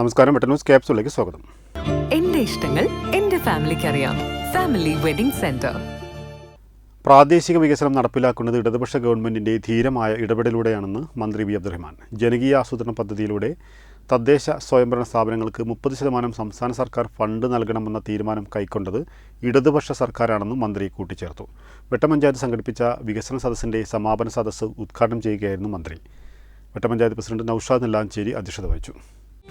നമസ്കാരം വെട്ട ന്യൂസ് ക്യാപ്സിലേക്ക് സ്വാഗതം. എന്റെ ഇഷ്ടങ്ങൾ എന്റെ ഫാമിലിക്ക് അറിയാം. Family wedding centre. പ്രാദേശിക വികസനം നടപ്പിലാക്കുന്നത് ഇടതുപക്ഷ ഗവൺമെന്റിന്റെ ധീരമായ ഇടപെടലിലൂടെയാണെന്ന് മന്ത്രി വി. അബ്ദുറഹ്മാൻ. ജനകീയ ആസൂത്രണ പദ്ധതിയിലൂടെ തദ്ദേശ സ്വയംഭരണ സ്ഥാപനങ്ങൾക്ക് മുപ്പത് ശതമാനം സംസ്ഥാന സർക്കാർ ഫണ്ട് നൽകണമെന്ന തീരുമാനം കൈക്കൊണ്ടത് ഇടതുപക്ഷ സർക്കാരാണെന്നും മന്ത്രി കൂട്ടിച്ചേർത്തു. വെട്ടപഞ്ചായത്ത് സംഘടിപ്പിച്ച വികസന സദസ്സിന്റെ സമാപന സദസ്സ് ഉദ്ഘാടനം ചെയ്യുകയായിരുന്നു മന്ത്രി. വെട്ടപഞ്ചായത്ത് പ്രസിഡന്റ് നൌഷാദ് നെല്ലാഞ്ചേരി അധ്യക്ഷത വഹിച്ചു.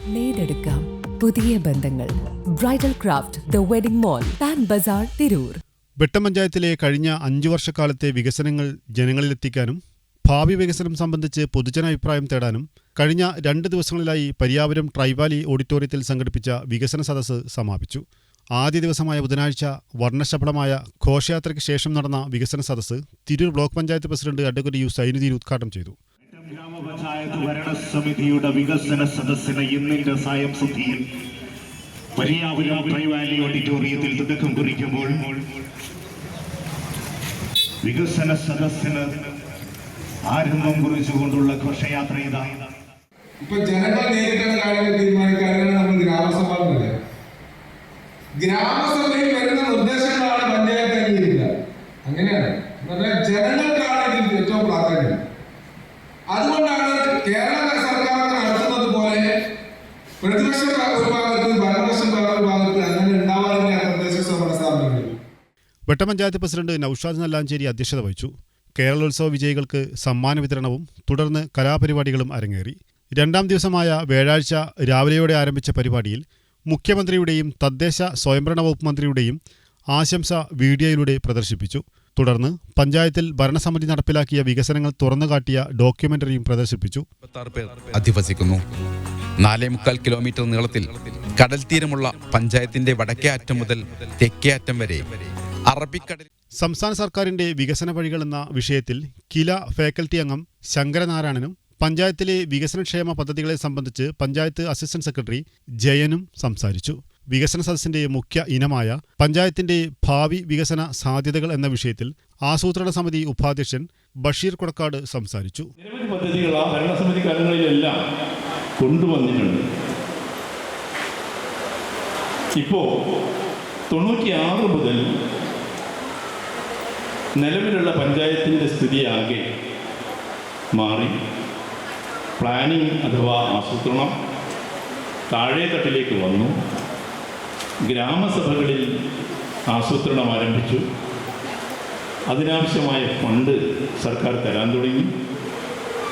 നേടെടുക്കാം പുതിയ ബന്ധങ്ങൾ. Bridal craft the wedding mall Pan Bazar Tirur വെട്ടപഞ്ചായത്തിലെ കഴിഞ്ഞ അഞ്ചു വർഷക്കാലത്തെ വികസനങ്ങൾ ജനങ്ങളിലെത്തിക്കാനും ഭാവി വികസനം സംബന്ധിച്ച് പൊതുജന അഭിപ്രായം തേടാനും കഴിഞ്ഞ രണ്ട് ദിവസങ്ങളിലായി പരിയാപുരം ട്രൈവാലി ഓഡിറ്റോറിയത്തിൽ സംഘടിപ്പിച്ച വികസന സദസ്സ് സമാപിച്ചു. ആദ്യ ദിവസമായ ബുധനാഴ്ച വർണശബളമായ ഘോഷയാത്രയ്ക്ക് ശേഷം നടന്ന വികസന സദസ്സ് Tirur block panchayat president advocate U Zainudheen ഉദ്ഘാടനം ചെയ്തു. ഗ്രാമപഞ്ചായത്ത് ഭരണസമിതിയുടെ വികസന സദസ്സിന് ഇന്നിന്റെ സായം സുദ്ധിയിൽ പരിയാപുരം ട്രൈവാലി ഓഡിറ്റോറിയത്തിൽ തുടക്കം കുറിക്കുമ്പോൾ വികസന സദസ്സിന് ആരംഭം കുറിച്ചുകൊണ്ടുള്ള ഘോഷയാത്ര ഇതാ. ഇപ്പൊ ജനങ്ങൾ നേരിട്ടുള്ള കാര്യങ്ങൾ തീരുമാനിക്കാനാണ് നമ്മൾ ഗ്രാമസഭ ഗ്രാമസഭയിൽ വരുന്ന നിർദ്ദേശങ്ങളാണ് പഞ്ചായത്ത് അംഗീകരിക്കുക. അങ്ങനെയാണ്. ജനങ്ങൾക്കാണ് ഏറ്റവും പ്രാധാന്യം. അതുകൊണ്ടാണ് കേരള സർക്കാർ നടത്തുന്നത് പോലെ പ്രതിപക്ഷ ഒരു തദ്ദേശ സ്ഥാപനങ്ങളിൽ. പ്രസിഡന്റ് നൌഷാദ് നല്ലാഞ്ചേരി അധ്യക്ഷത വഹിച്ചു. കേരളോത്സവ വിജയികൾക്ക് സമ്മാന വിതരണവും തുടർന്ന് കലാപരിപാടികളും അരങ്ങേറി. രണ്ടാം ദിവസമായ വ്യാഴാഴ്ച രാവിലെയോടെ ആരംഭിച്ച പരിപാടിയിൽ മുഖ്യമന്ത്രിയുടെയും തദ്ദേശ സ്വയംഭരണ വകുപ്പ് മന്ത്രിയുടെയും ആശംസ വീഡിയോയിലൂടെ പ്രദർശിപ്പിച്ചു. തുടർന്ന് പഞ്ചായത്തിൽ ഭരണസമിതി നടപ്പിലാക്കിയ വികസനങ്ങൾ തുറന്നുകാട്ടിയ ഡോക്യുമെന്ററിയും പ്രദർശിപ്പിച്ചു. അധിവസിക്കുന്നു. നാലേ മുക്കാൽ കിലോമീറ്റർ നീളത്തിൽ കടൽ തീരമുള്ള പഞ്ചായത്തിന്റെ വടക്കേ അറ്റം മുതൽ തെക്കേ അറ്റം വരെ അറബിക്കടൽ സംസ്ഥാന സർക്കാരിന്റെ വികസന വഴികൾ എന്ന വിഷയത്തിൽ കില ഫാക്കൽറ്റി അംഗം ശങ്കരനാരായണനും പഞ്ചായത്തിലെ വികസനക്ഷേമ പദ്ധതികളെ സംബന്ധിച്ച് പഞ്ചായത്ത് അസിസ്റ്റന്റ് സെക്രട്ടറി ജയനും സംസാരിച്ചു. വികസന സദസ്സിന്റെ മുഖ്യ ഇനമായ പഞ്ചായത്തിന്റെ ഭാവി വികസന സാധ്യതകൾ എന്ന വിഷയത്തിൽ ആസൂത്രണ സമിതി ഉപാധ്യക്ഷൻ ബഷീർ കൊടക്കാട് സംസാരിച്ചു. പദ്ധതികൾ ആ ഭരണസമിതി കാലങ്ങളിലെല്ലാം കൊണ്ടുവന്നിട്ടുണ്ട്. ഇപ്പോൾ തൊണ്ണൂറ്റിയാറ് മുതൽ നിലവിലുള്ള പഞ്ചായത്തിന്റെ സ്ഥിതിയാകെ മാറി. പ്ലാനിംഗ് അഥവാ ആസൂത്രണം താഴേത്തട്ടിലേക്ക് വന്നു. ഗ്രാമസഭകളിൽ ആസൂത്രണം ആരംഭിച്ചു അതിനാവശ്യമായ ഫണ്ട് സർക്കാർ തരാൻ തുടങ്ങി.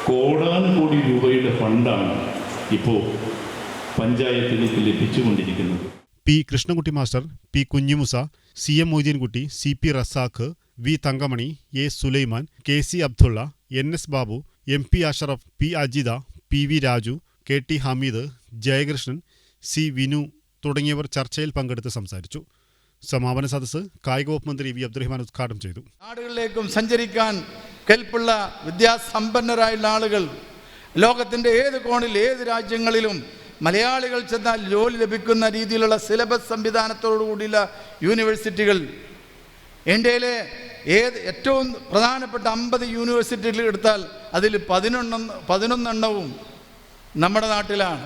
കോടാനുകോടി രൂപയുടെ ഫണ്ടാണ് ഇപ്പോൾ പഞ്ചായത്തിലേക്ക് ലഭിച്ചുകൊണ്ടിരിക്കുന്നത്. P Krishnankutty master P Kunhimusa C M Moideenkutty C P Razak V Thankamani A Sulaiman K C Abdulla N S Babu M P Ashraf P Ajitha P V Raju K T Hameed Jayakrishnan C Vinu തുടങ്ങിയവർ ചർച്ചയിൽ പങ്കെടുത്ത് സംസാരിച്ചു. സമാപന സദസ്സ് കായിക വകുപ്പ് മന്ത്രി V. Abdurahman ഉദ്ഘാടനം ചെയ്തു. നാടുകളിലേക്കും സഞ്ചരിക്കാൻ കെൽപ്പുള്ള വിദ്യാസമ്പന്നരായുള്ള ആളുകൾ ലോകത്തിന്റെ ഏത് കോണിൽ ഏത് രാജ്യങ്ങളിലും മലയാളികൾ ചെന്നാൽ ജോലി ലഭിക്കുന്ന രീതിയിലുള്ള സിലബസ് സംവിധാനത്തോടു കൂടിയുള്ള യൂണിവേഴ്സിറ്റികൾ ഇന്ത്യയിലെ ഏത് ഏറ്റവും പ്രധാനപ്പെട്ട അമ്പത് യൂണിവേഴ്സിറ്റികൾ എടുത്താൽ അതിൽ പതിനൊന്ന് പതിനൊന്നെണ്ണവും നമ്മുടെ നാട്ടിലാണ്.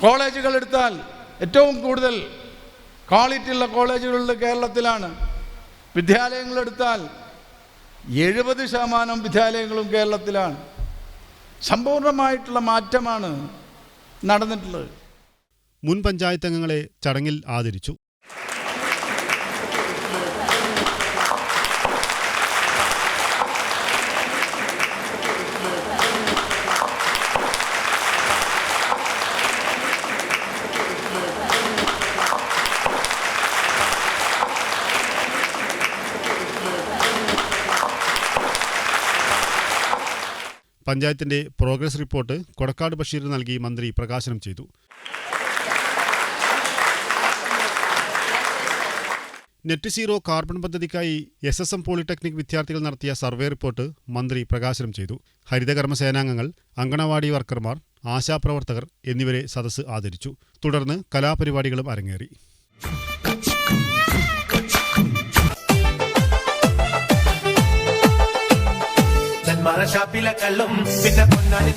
കോളേജുകൾ എടുത്താൽ ഏറ്റവും കൂടുതൽ ക്വാളിറ്റി ഉള്ള കോളേജുകളിൽ കേരളത്തിലാണ് വിദ്യാലയങ്ങളെടുത്താൽ എഴുപത് ശതമാനം വിദ്യാലയങ്ങളും കേരളത്തിലാണ്. സമ്പൂർണമായിട്ടുള്ള മാറ്റമാണ് നടന്നിട്ടുള്ളത്. മുൻ പഞ്ചായത്ത് അംഗങ്ങളെ ചടങ്ങിൽ ആദരിച്ചു. പഞ്ചായത്തിന്റെ പ്രോഗ്രസ് റിപ്പോർട്ട് കൊടക്കാട് ബഷീർ നൽകി മന്ത്രി പ്രകാശനം ചെയ്തു. നെറ്റ് സീറോ കാർബൺ പദ്ധതിക്കായി എസ് എസ് എം പോളിടെക്നിക് വിദ്യാർത്ഥികൾ നടത്തിയ സർവേ റിപ്പോർട്ട് മന്ത്രി പ്രകാശനം ചെയ്തു. ഹരിതകർമ്മ സേനാംഗങ്ങൾ അങ്കണവാടി വർക്കർമാർ ആശാപ്രവർത്തകർ എന്നിവരെ സദസ്സ് ആദരിച്ചു. തുടർന്ന് കലാപരിപാടികളും അരങ്ങേറി. ഷാപ്പിലെ കള്ളും പിന്നെ പൊന്നാനി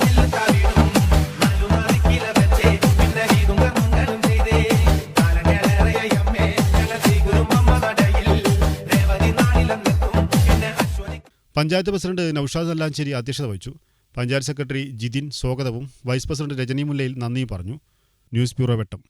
പഞ്ചായത്ത് പ്രസിഡന്റ് നൌഷാദ് അല്ലാഞ്ചേരി അധ്യക്ഷത വഹിച്ചു. പഞ്ചായത്ത് സെക്രട്ടറി ജിതിൻ സ്വാഗതവും വൈസ് പ്രസിഡന്റ് രജനി മുല്ലയിൽ നന്ദിയും പറഞ്ഞു. News bureau Vettam.